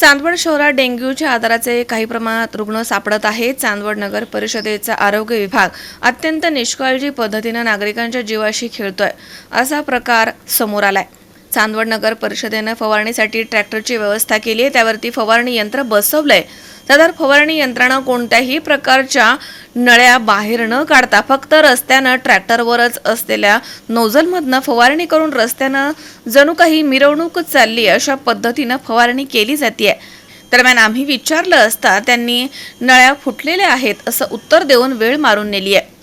चांदवड शहरात डेंग्यूच्या आजाराचे काही प्रमाणात रुग्ण सापडत आहेत. चांदवड नगर परिषदेचा आरोग्य विभाग अत्यंत निष्काळजी पद्धतीनं नागरिकांच्या जीवाशी खेळतोय असा प्रकार समोर आलाय. चांदवड नगर परिषदेनं फवारणीसाठी ट्रॅक्टरची व्यवस्था केली आहे. त्यावरती फवारणी यंत्र बसवलंय. तर फवारणी यंत्रानं कोणत्याही प्रकारच्या नळ्या बाहेर न काढता फक्त रस्त्यानं ट्रॅक्टरवरच असलेल्या नोझलमधनं फवारणी करून रस्त्यानं जणू काही मिरवणूक चालली अशा पद्धतीनं फवारणी केली जाते दरम्यान आम्ही विचारलं असता त्यांनी नळ्या फुटलेल्या आहेत असं उत्तर देऊन वेळ मारून नेली आहे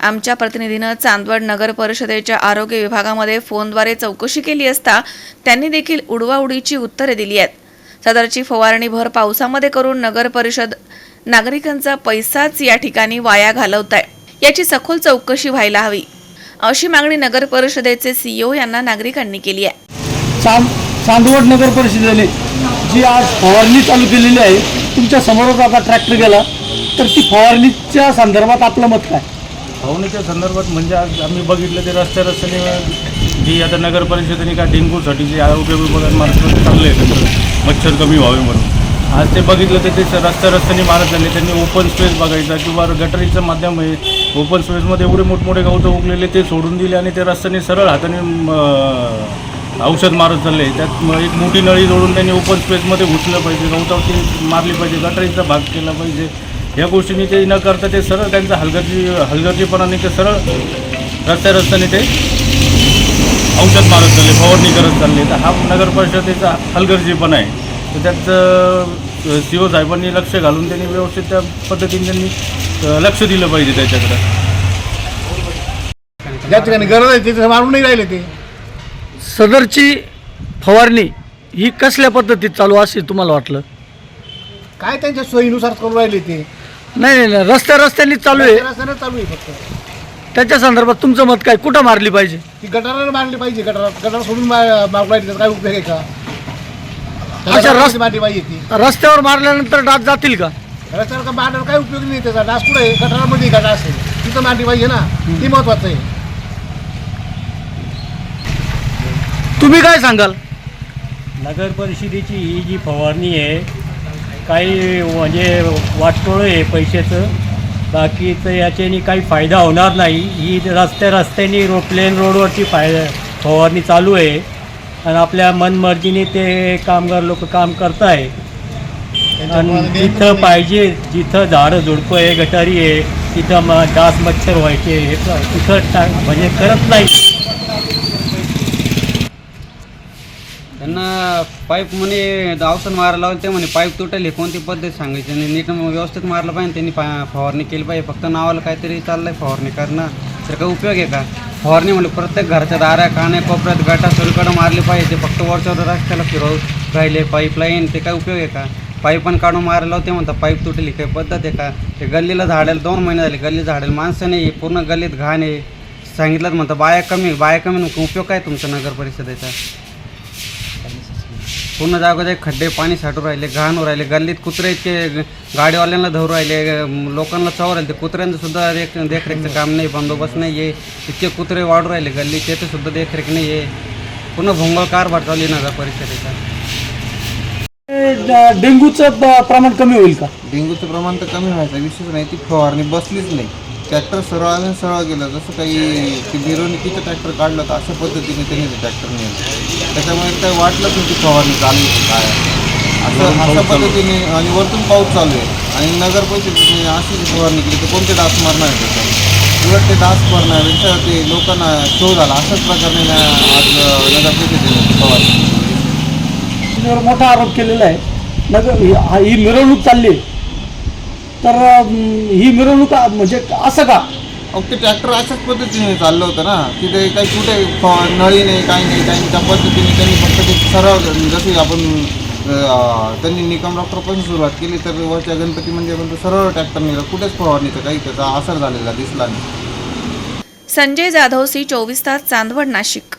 आमच्या प्रतिनिधीनं चांदवड नगर परिषदेच्या आरोग्य विभागामध्ये फोनद्वारे चौकशी केली असता त्यांनी देखील उडवाउडीची उत्तरे दिली आहेत. सदरची फवारणी भर पावसामध्ये करून नगर परिषद नागरिकांचा पैसाच या ठिकाणी वाया घालवत आहे याची सखोल चौकशी व्हायला हवी. अशी मागणी नगर परिषदेचे सीईओ यांना नागरिकांनी केली आहे. चांद चांदवड नगर परिषदेने जी आज फवारणी चालू केलेली आहे तुमच्या समोरच आता ट्रॅक्टर गेला तर ती फवारणीच्या संदर्भात आपलं मत काय? फवारणीच्या संदर्भात म्हणजे आज आम्ही बघितलं ते रस्त्या रस्त्याने जी आता नगर परिषदेने का डेंगूसाठी जे आरोग्य विभागामार्फत चाललं आहे मच्छर कमी व्हावे म्हणून. आज ते बघितलं तर ते रस्त्या रस्त्याने मारत झाले त्यांनी ओपन स्पेस बघायचा किंवा गटरीचं माध्यम आहे ओपन स्पेसमध्ये एवढे मोठमोठे गवतं उगलेले ते सोडून दिले आणि ते रस्त्याने सरळ हाताने औषध मारत चालले. त्यात एक मोठी नळी जोडून त्यांनी ओपन स्पेसमध्ये घुसलं पाहिजे गवतावरती मारली पाहिजे गटरीचा भाग केला पाहिजे. या गोष्टींनी ते न करता ते सरळ त्यांचा हलगर्जी हलगर्जीपणाने ते सरळ रस्त्या रस्त्याने ते औषध मारत चालले फवारणी करत चालले. तर हा नगर परिषदेचा हलगर्जीपणा आहे. तर त्याचं सी ओ साहेबांनी लक्ष घालून त्यांनी व्यवस्थित त्या पद्धतीने त्यांनी लक्ष दिलं पाहिजे त्याच्याकडं. ज्या ठिकाणी गरज आहे तिथे मारून नाही राहिले ते. सदरची फवारणी ही कसल्या पद्धतीत चालू असेल तुम्हाला वाटलं? काय त्यांच्या सोयीनुसार करून राहिले ते? नाही नाही नाही. रस्त्या रस्त्याने चालू आहे. रस्त्यानं चालू आहे फक्त. त्याच्या संदर्भात तुमचं मत काय? कुठं मारली पाहिजे? ती गटारानं मारली पाहिजे. गटार गटार सोडून मा- मारून राहिली त्याचा काय उपयोग आहे का? अच्छा, गटारावरती रस- मारली पाहिजे ती? रस्त्यावर मारल्यानंतर डास जातील का? रस्त्यावर का मारल्यावर काय उपयोग नाही त्याचा? डास कुठे आहे? गटारामध्ये गटार असेल तिथं मारली पाहिजे ना. ती महत्वाचं आहे. तुम्ही काय सांगाल? नगर परिषदेची ही जी फवारणी आहे काही म्हणजे वाटतोळ आहे पैशाचं. बाकीचं याच्यानी काही फायदा होणार नाही. ही रस्त्या रस्त्याने रो प्लेन रोडवरची फाय फवारणी चालू आहे. आणि आपल्या मनमर्जीने ते कामगार लोक काम करत आहे आणि जिथं पाहिजे जिथं झाडं झुडपं आहे गटारी आहे तिथं म डास मच्छर व्हायचे हे तिथं टा म्हणजे करत नाही त्यांना पाईप म्हणे औषध मारायला लावलं ते म्हणे पाईप तुटली कोणती पद्धत सांगायची? आणि नीट व्यवस्थित मारलं पाहिजे त्यांनी पा फवारणी केली पाहिजे. फक्त नावाला काहीतरी चाललंय फवारणी करणं. तर काही उपयोग आहे का? फवारणी म्हणजे प्रत्येक घरच्या दाऱ्या काण्या कोपऱ्यात गटा सगळीकडं मारली पाहिजे. ते फक्त वरच्यावर रस्त्याला फिरवू राहिले पाईपलाईन ते काय उपयोग आहे का? पाईप पण काढून मारायला होते म्हणतात पाईप तुटली काही पद्धत आहे का? ते गल्लीला झाडायला दोन महिने झाले गल्ली झाडायला माणसं नाही पूर्ण गल्लीत घाण आहे. सांगितलं म्हणतं बाया कमी बाया कमी उपयोग काय तुमचा नगर परिषदेचा? पूर्ण जागोजागी खड्डे पाणी साठून राहिले घाण राहिले गल्लीत कुत्रे इतके गाडीवाल्यांना धरू राहिले लोकांना चव राहिले ते कुत्र्यांचं सुद्धा देख देखरेखचं काम नाही बंदोबस्त नाही आहे. इतके कुत्रे वाढू राहिले गल्लीत त्याचं सुद्धा देखरेख नाही आहे. पूर्ण भोंगळ कारभार चालू आहे नगर परिषदेचा. डेंग्यूचं प्रमाण कमी होईल का? डेंग्यूचं प्रमाण तर कमी व्हायचा विशेष नाही ती फवारणी बसलीच नाही. ट्रॅक्टर सरळ सरळ गेलं जसं काही ती मिरवणुकीचं ट्रॅक्टर काढलं तर अशा पद्धतीने त्यांनी ते ट्रॅक्टर नेलं. त्याच्यामुळे काही वाटलंच नाही ती फवारणी चालू आहे काय. असं अशा पद्धतीने आणि वरतून पाऊस चालू आहे. आणि नगर परिषदेने अशी जी फवारणी केली तर कोणते डास मारणार आहे त्याच्यात? उलट ते डास मारण्यापेक्षा ते लोकांना शो झाला अशाच प्रकारे ना आज नगर परिषदेने फवारणी त्याच्यावर मोठा आरोप केलेला आहे. नगर ही मिरवणूक चालली आहे. तर ही मिरवणूक म्हणजे असं का? अहो ते ट्रॅक्टर अशाच पद्धतीने चाललं होतं ना. की ते काही कुठे नळी नाही काही नाही काही त्या पद्धतीने त्यांनी फक्त ते सरळ जशी आपण त्यांनी निकम डॉक्टरपासून सुरुवात केली तर वरच्या गणपती म्हणजे पण तो सरळ ट्रॅक्टर निघाला कुठेच फवारणीचं काही त्याचा असर झालेला दिसला नाही. संजय जाधव सी चोवीस तास चांदवड नाशिक.